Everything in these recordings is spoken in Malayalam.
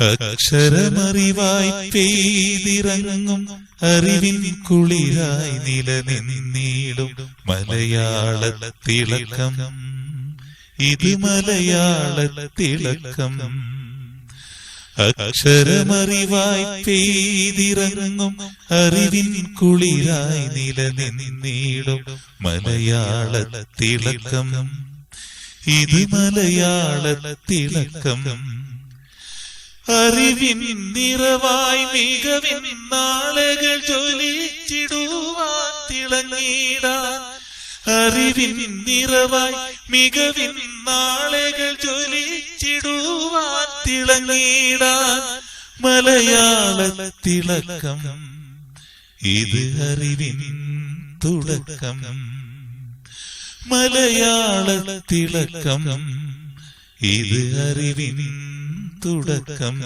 അക്ഷരമറിവായി പെയ്തിറങ്ങും അറിവിൻ കുളിരായി നിലനിന്നീടും മലയാളത്തിളക്കം. ഇത് മലയാളത്തിളക്കം. അക്ഷരമറിവായി പെയ്തിറങ്ങും അറിവിൻ കുളിരായി നിലനിന്നീടും മലയാളത്തിളക്കം. ഇത് മലയാളത്തിളക്കം. അറിവിൻ നിറവായി മികവിൻ നാളുകൾ ജ്വലിച്ചിടുവാൻ തിളങ്ങിടാൻ അറിവിൻ നിറവായി മികവിൻ നാളുകൾ ജ്വലിച്ചിടുവാൻ തിളങ്ങിടാൻ മലയാളത്തിളക്കം ഇത് അറിവിൻ തുടക്കം. മലയാളത്തിളക്കം ഇത് അറിവിൻ തുടക്കം.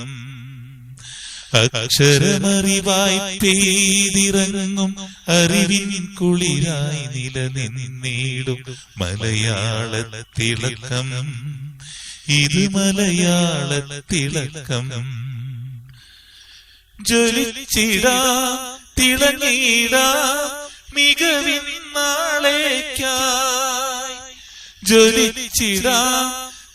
അക്ഷരമറിവായി പെയ്തിറങ്ങും അറിവിൻ കുളിരായി നിലനിന്നീടും. മലയാളത്തിളക്കം. ഇത് മലയാളത്തിളക്കം. ജ്വലിച്ചിടാ തിളങ്ങിടാ മികവിൻ നാളേക്കായി. ജ്വലിച്ചിടാ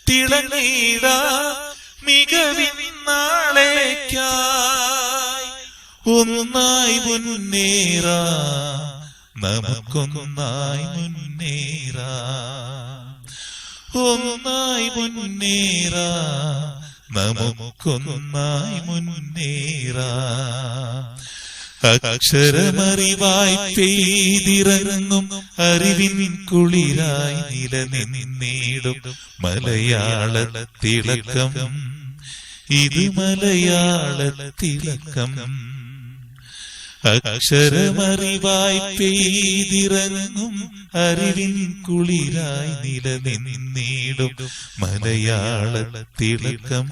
തിളങ്ങിടാ മികവിൻ നാളേക്കായി ഒന്നായി മുന്നേറാ. നമുക്കൊന്നായി മുന്നേറാ. ഒന്നായി മുന്നേറാ. നമുക്കൊന്നായി മുന്നേറാ. അക്ഷരമറിവായി പെയ്തിറങ്ങും അറിവിൻ കുളിരായി നിലനിന്നിടും മലയാളത്തിളക്കം. ഇത് മലയാളത്തിളക്കം അക്ഷരമറിവായി പെയ്തിറങ്ങും അറിവിൻ കുളിരായി നിലനിന്നീടും മലയാളത്തിളക്കം.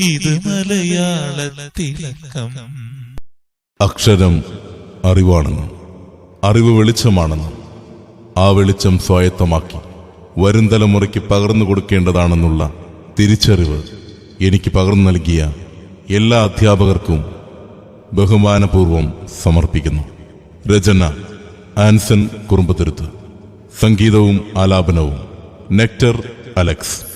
ഇത് മലയാളത്തിളക്കം. അക്ഷരം അറിവാണെന്നും അറിവ് വെളിച്ചമാണെന്നും ആ വെളിച്ചം സ്വായത്തമാക്കി വരും തലമുറയ്ക്ക് പകർന്നു കൊടുക്കേണ്ടതാണെന്നുള്ള തിരിച്ചറിവ് എനിക്ക് പകർന്നു നൽകിയ എല്ലാ അധ്യാപകർക്കും ബഹുമാനപൂർവം സമർപ്പിക്കുന്നു. രചന ആൻസൺ കുറുമ്പത്തുരുത്ത്. സംഗീതവും ആലാപനവും. Nectar Alex.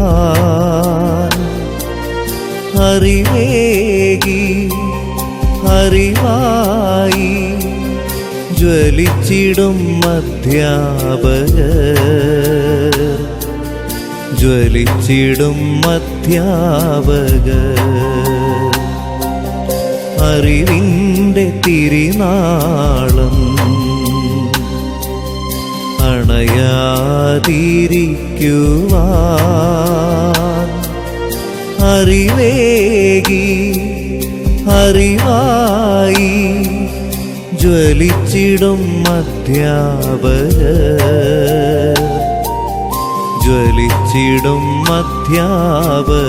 അണയാതിരിക്കുവാൻ അറിവേകി അറിവായി ജ്വലിച്ചിടും മധ്യാപക ജ്വലിച്ചിടും മധ്യാപക അറിവിന്റെ തിരിനാളം അണയാതിരിക്കുവാൻ അറിവേകി അറിവായി ജ്വലിച്ചിടും അധ്യാപകർ. ജ്വലിച്ചിടും അധ്യാപകർ.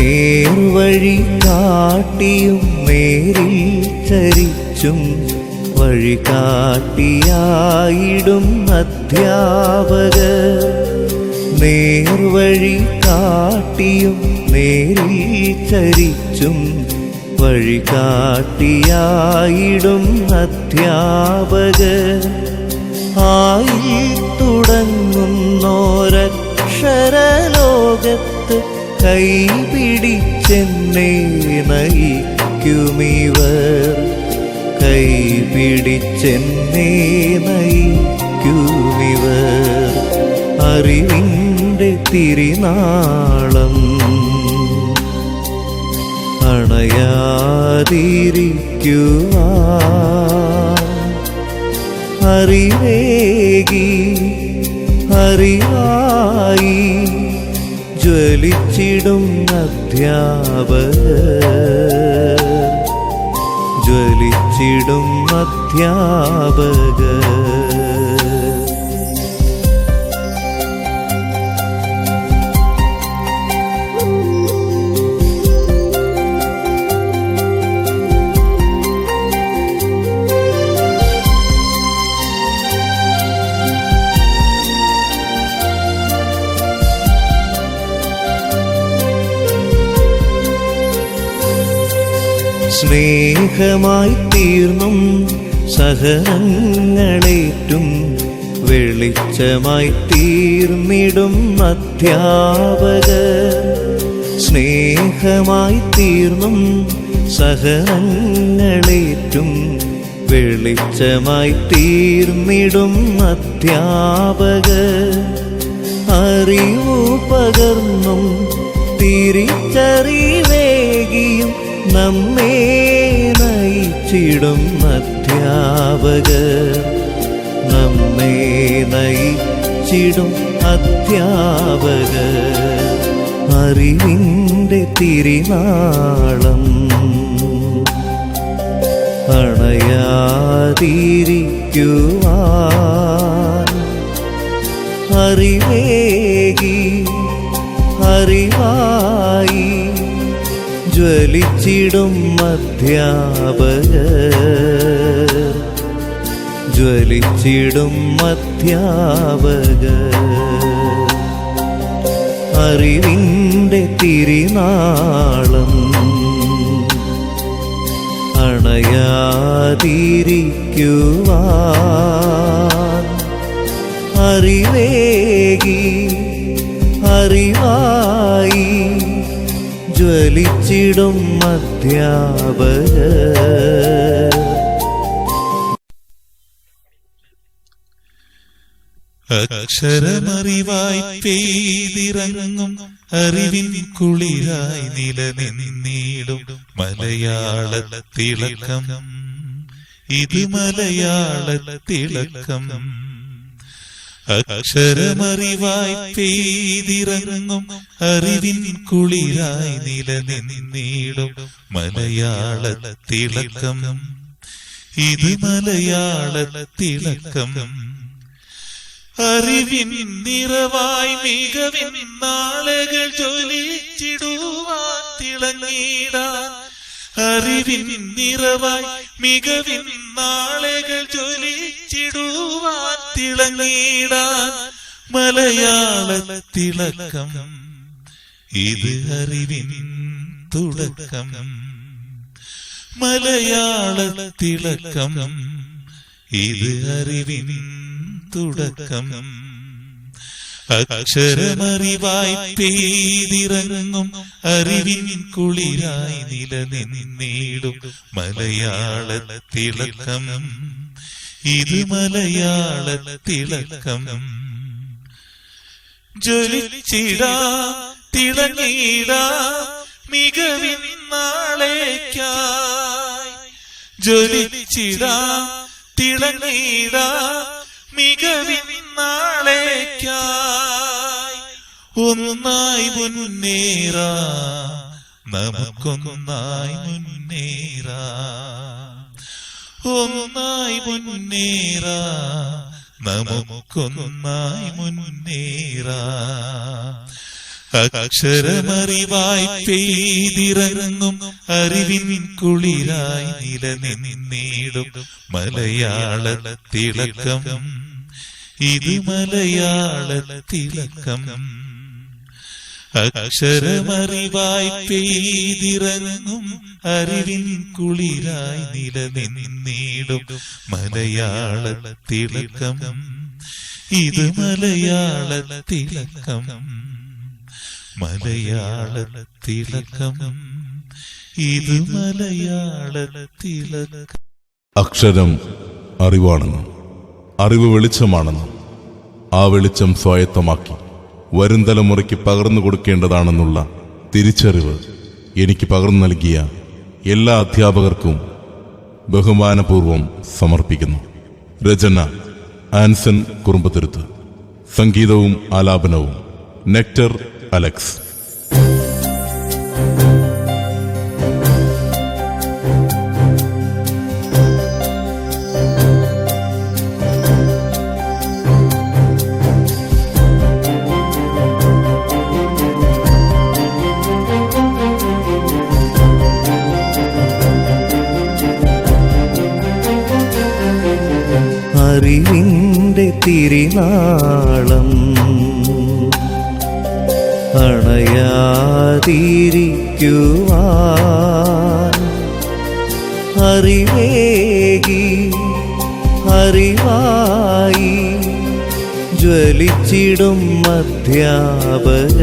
നേർവഴി കാട്ടിയും മേരിൽ ചരിച്ചും വഴി കാട്ടിയായിടും അധ്യാപകർ. നേർവഴി കാട്ടിയും നേരിൽ ചരിച്ചും വഴി കാട്ടിയായിടും അധ്യാപകർ. ആയി തുടങ്ങുന്നോരക്ഷരലോകത്ത് കൈപിടിച്ചെന്നേ കൈ പിടിച്ചെന്നെ നയിക്കുമിവർ. അറിവിന്റെ തിരിനാളം അണയാതിരിക്കുവാൻ. അറിവേകി അറിവായി ജ്വലിച്ചിടും അധ്യാപക ജ്വലിച്ചിടും അധ്യാപക സ്നേഹമായി തീർന്നും സഹനങ്ങളേറ്റും വെളിച്ചമായി തീർന്നിടും അധ്യാപക സ്നേഹമായി തീർന്നും സഹനങ്ങളേറ്റും വെളിച്ചമായി തീർന്നിടും അധ്യാപക അറിവു പകർന്നും തിരിച്ചറിവേകിയും നമ്മെ നയിച്ചിടും അധ്യാപകർ. നമ്മെ നയിച്ചിടും അധ്യാപകർ. അറിവിന്റെ തിരിനാളം അണയാതിരിക്കുവാൻ. അറിവേകി അറിവായി ജ്വലിച്ചിടും അധ്യാപക ജ്വലിച്ചിടും അധ്യാപക അറിവിന്റെ തിരിനാളം അണയാതിരിക്കുവാൻ. അറിവേകി അറിവായി ജ്വലിച്ചിടും അധ്യാപക അക്ഷരമറിവായി പെയ്തിറങ്ങും അറിവിൻ കുളിരായി നിലനിന്നിടും മലയാള തിളക്കം ഇത് മലയാള തിളക്കം അക്ഷരമറിവായി പെയ്തിറങ്ങും അറിവിൻ കുളിരായി നിലനിന്നിടും മലയാള തിളക്കം ഇത് മലയാള തിളക്കം അറിവിൻ നിറവായി മികവിൻ നാളുകൾ ജ്വലിച്ചിടുവാൻ തിളങ്ങിടാൻ അറിവിൻ നിറവായി മികവിൻ നാളുകൾ ജ്വലിച്ചിടുവാൻ തിളങ്ങിടാൻ മലയാള തിളക്കം ഇത് അറിവിൻ തുടക്കം. മലയാള തിളക്കം ഇത് അറിവിൻ തുടക്കം. അക്ഷരമറിവായി പെയ്തിറങ്ങും അറിവിൻ കുളിരായി നിലനിന്നീടും. മലയാള തിളക്കം ഇത് മലയാള തിളക്കം ജ്വലിച്ചിടാ തിളങ്ങിടാ മികവിൻ നാളേക്കായി. ജ്വലിച്ചിടാ തിളങ്ങിടാ മികവിൻ നാളേക്കായി ഒന്നായി മുന്നേറാ. നമുക്കൊന്നായി മുന്നേറാ. ഒന്നായി മുന്നേറാ. നമുക്കൊന്നായി മുന്നേറാ. അക്ഷരമറിവായി പെയ്തിറങ്ങും അറിവിൻ കുളിരായി നിലനിന്നിടും മലയാള തിളക്കം ഇത് മലയാള തിളക്കം അക്ഷരമറിവായി പെയ്തിറങ്ങും അറിവിൻ കുളിരായി നിലനിന്നിടും മലയാള തിളക്കം ഇത് മലയാള തിളക്കം മലയാള തിളക്കം ഇത് മലയാളത്തിലക്കം അക്ഷരം അറിവാണെന്നും. അറിവ് വെളിച്ചമാണെന്നും ആ വെളിച്ചം സ്വായത്തമാക്കി വരും തലമുറയ്ക്ക് പകർന്നു കൊടുക്കേണ്ടതാണെന്നുള്ള തിരിച്ചറിവ് എനിക്ക് പകർന്നു നൽകിയ എല്ലാ അധ്യാപകർക്കും ബഹുമാനപൂർവം സമർപ്പിക്കുന്നു. രചന ആൻസൺ കുറുമ്പത്തിരുത്ത്. സംഗീതവും ആലാപനവും. Nectar Alex. അറിവിന്റെ തിരിനാളം അണയാതിരിക്കുവാൻ. അറിവേകി അറിവായി ജ്വലിച്ചിടും അധ്യാപക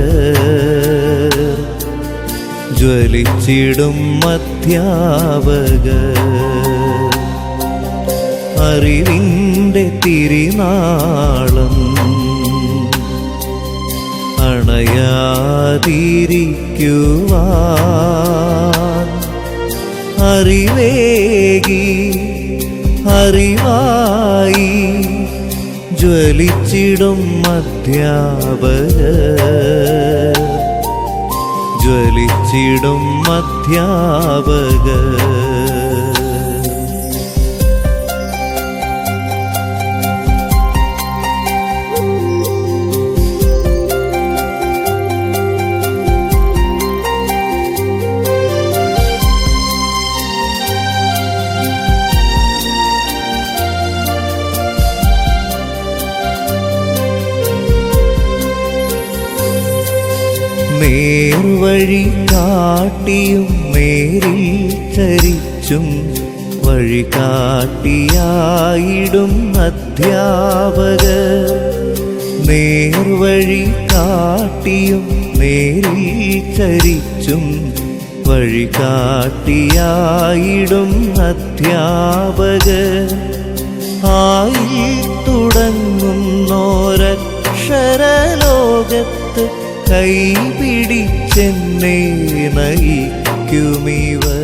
ജ്വലിച്ചിടും അധ്യാപകർ. അറിവിന്റെ തിരിനാളം അണയാതിരിക്കുവാൻ. അറിവേകി അറിവായി ജ്വലിച്ചിടും അധ്യാപകർ. ജ്വലിച്ചിടും അധ്യാപകർ. നേർവഴി കാട്ടിയും നേരിൽ ചരിച്ചും വഴി കാട്ടിയായിടും അധ്യാപകർ. നേർവഴി കാട്ടിയും നേരിൽ ചരിച്ചും വഴി കാട്ടിയായിടും അധ്യാപകർ. ആയി തുടങ്ങുന്നോരക്ഷരലോകത്ത് കൈപിടിച്ചെന്നെ നയിക്കുമിവർ